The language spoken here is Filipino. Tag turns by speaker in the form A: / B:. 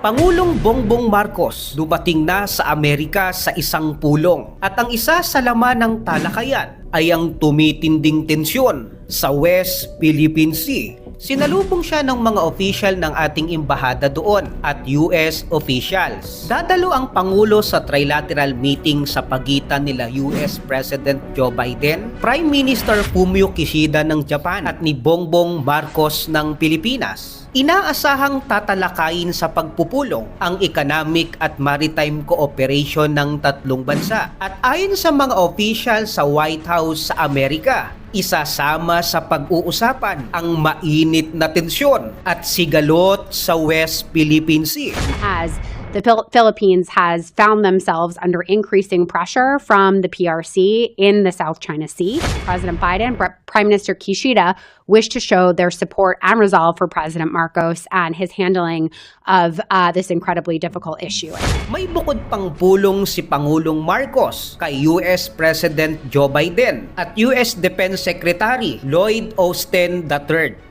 A: Pangulong Bongbong Marcos dumating na sa Amerika sa isang pulong at ang isa sa laman ng talakayan ay ang tumitinding tensyon sa West Philippine Sea. Sinalubong siya ng mga official ng ating embahada doon at US officials. Dadalo ang Pangulo sa trilateral meeting sa pagitan nila US President Joe Biden, Prime Minister Fumio Kishida ng Japan at ni Bongbong Marcos ng Pilipinas. Inaasahang tatalakayin sa pagpupulong ang economic at maritime cooperation ng tatlong bansa. At ayon sa mga official sa White House sa Amerika, isasama sa pag-uusapan ang mainit na tensyon at sigalot sa West Philippine Sea.
B: as the Phil- Philippines has found themselves under increasing pressure from the PRC in the South China Sea. President Biden, Prime Minister Kishida wish to show their support and resolve for President Marcos and his handling of uh, this incredibly difficult issue.
A: May bukod pang pulong si Pangulong Marcos kay US President Joe Biden at US Defense Secretary Lloyd Austin III.